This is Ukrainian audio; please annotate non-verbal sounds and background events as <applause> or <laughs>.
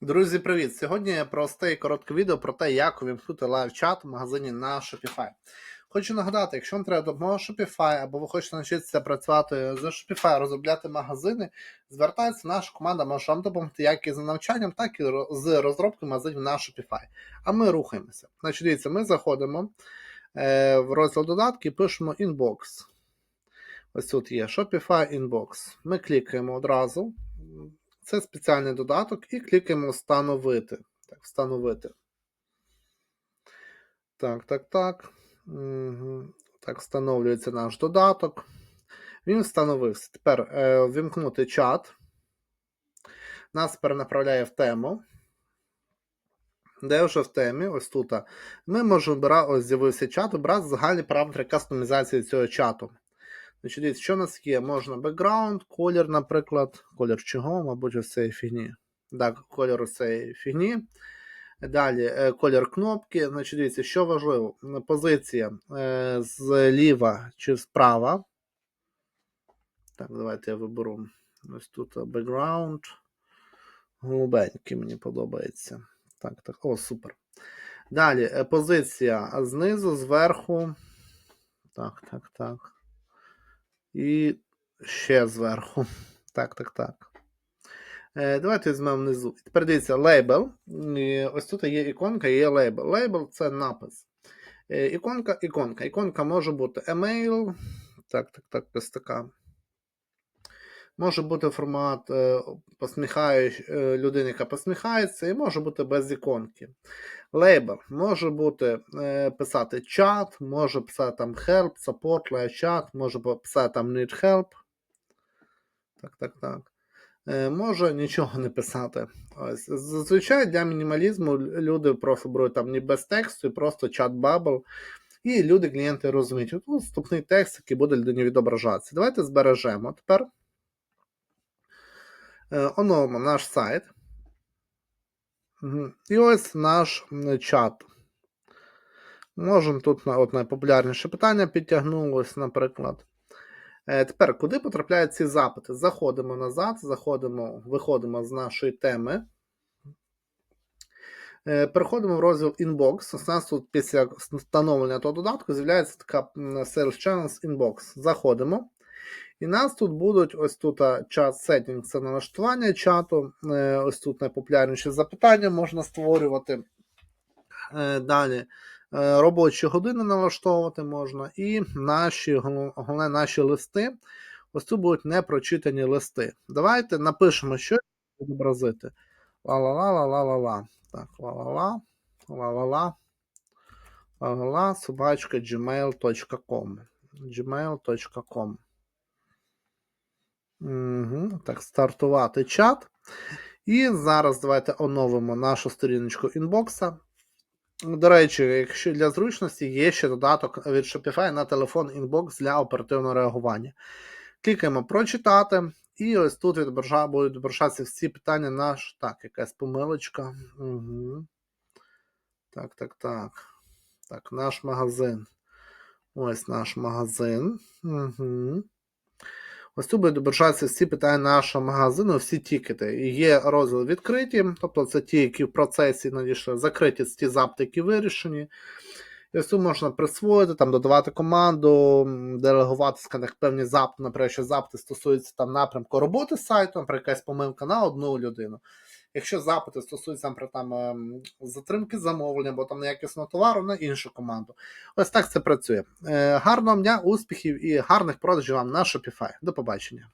Друзі, привіт! Сьогодні просте і коротке відео про те, як увімкнути лайв-чат в магазині на Shopify. Хочу нагадати, якщо вам треба допомога Shopify, або ви хочете навчитися працювати з Shopify, розробляти магазини, звертайтеся, наша команда може вам допомогти як із навчанням, так і з розробкою магазинів на Shopify. А ми рухаємося. Значить, дивіться, ми заходимо е, в розділ додатки і пишемо Inbox. Ось тут є Shopify Inbox. Ми клікаємо одразу. Це спеціальний додаток, і клікаємо Встановити. Так, встановити. Так, так, так. Мгм. Так, встановлюється наш додаток. Він встановився. Тепер е, вімкнути чат. Нас перенаправляє в тему. Де вже в темі, ось тут. Ми можемо обирати, ось з'явився чат, обрати загальні параметри кастомізації цього чату. Значить, дивіться, що у нас є? Можна бекграунд, колір, наприклад. Колір чого, мабуть, ось цієї фігні. Так, колір цієї фігні. Далі е, колір кнопки. Значить, дивіться, що важливо. Позиція е, зліва чи справа. Так, давайте я виберу. Ось тут бекграунд. Голубенький мені подобається. Так, так. О, супер. Далі е, позиція знизу, зверху. Так, так, так. І ще зверху. <laughs> Так, так, так. Е, давайте візьмемо внизу. Тепер дивіться, лейбл. Ось тут є іконка, є лейбл. Лейбл це напис. Е, іконка, іконка. Іконка може бути емейл. Так, так, так, ось така. Може бути формат е, е, людини, яка посміхається, і може бути без іконки. Лейбл може бути е, писати чат, може писати там help, support, live chat, може писати там need help. Так, так, так. Може нічого не писати. Ось. Зазвичай для мінімалізму люди просто беруть там не без тексту, і просто чат бабл. І люди, клієнти розуміють, от вступний текст, який буде людині відображатися. Давайте збережемо тепер. Е, оновимо наш сайт. І ось наш чат. Можемо тут от найпопулярніше питання підтягнулось, наприклад. Е, Тепер, куди потрапляють ці запити? Заходимо назад, заходимо, виходимо з нашої теми. Е, Переходимо в розділ Inbox. У нас тут після встановлення того додатку з'являється така Sales Channels Inbox. Заходимо. І нас тут будуть ось тут чат settings, це налаштування чату. Е, Ось тут найпопулярніші запитання можна створювати. Е, Далі е, робочі години налаштовувати можна. І наші, головне, наші листи. Ось тут будуть непрочитані листи. Давайте напишемо, що відобразити. Ла-ла-ла-ла-ла-ла-ла. Так, ла-ла-ла, ла-ла-ла, ла-ла-ла, собачка gmail.com. gmail.com. Угу. Так, стартувати чат. І зараз давайте оновимо нашу сторіночку інбокса. До речі, якщо для зручності є ще додаток від Shopify на телефон Inbox для оперативного реагування. Клікаємо прочитати, і ось тут відобража, будуть відображатися всі питання наш. Так, якась помилочка. Угу. Так, так, так. Так, наш магазин. Ось наш магазин. Угу. Ось тут будуть відображатися всі питання нашого магазину, всі тікети. Є розділ відкриті, тобто це ті, які в процесі надійшли, закриті ті запити, які вирішені. І можна присвоїти, там, додавати команду, делегувати скажімо певні запити, наприклад, що запити стосуються там, напрямку роботи сайту, наприклад, якась помилка на одну людину. Якщо запити стосуються наприклад, там, ем, затримки замовлення або там неякісного товару на іншу команду. Ось так це працює. Е, Гарного дня, успіхів і гарних продажів вам на Shopify. До побачення.